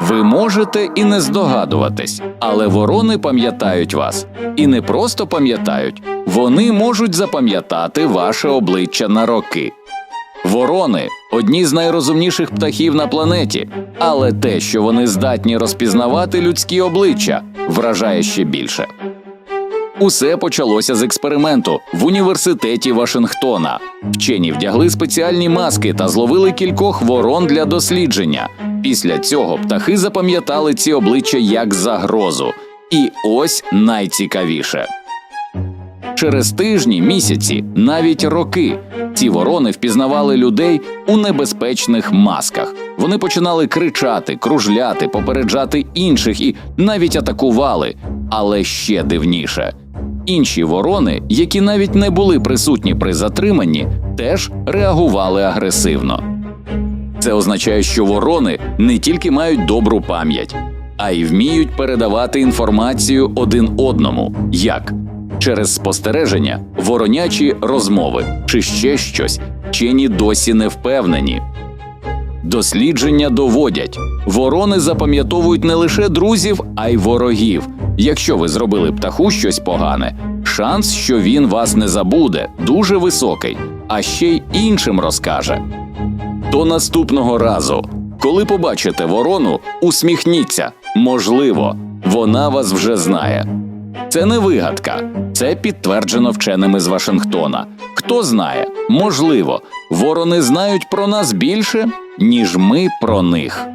Ви можете і не здогадуватись, але ворони пам'ятають вас. І не просто пам'ятають, вони можуть запам'ятати ваше обличчя на роки. Ворони одні з найрозумніших птахів на планеті, але те, що вони здатні розпізнавати людські обличчя, вражає ще більше. Усе почалося з експерименту в університеті Вашингтона. Вчені вдягли спеціальні маски та зловили кількох ворон для дослідження. Після цього птахи запам'ятали ці обличчя як загрозу. І ось найцікавіше. Через тижні, місяці, навіть роки ці ворони впізнавали людей у небезпечних масках. Вони починали кричати, кружляти, попереджати інших і навіть атакували. Але ще дивніше. Інші ворони, які навіть не були присутні при затриманні, теж реагували агресивно. Це означає, що ворони не тільки мають добру пам'ять, а й вміють передавати інформацію один одному. Як? Через спостереження, воронячі розмови чи ще щось, вчені досі не впевнені. Дослідження доводять, ворони запам'ятовують не лише друзів, а й ворогів. Якщо ви зробили птаху щось погане, шанс, що він вас не забуде, дуже високий, а ще й іншим розкаже. До наступного разу, коли побачите ворону, усміхніться. Можливо, вона вас вже знає. Це не вигадка, це підтверджено вченими з Вашингтона. Хто знає, можливо, ворони знають про нас більше, ніж ми про них.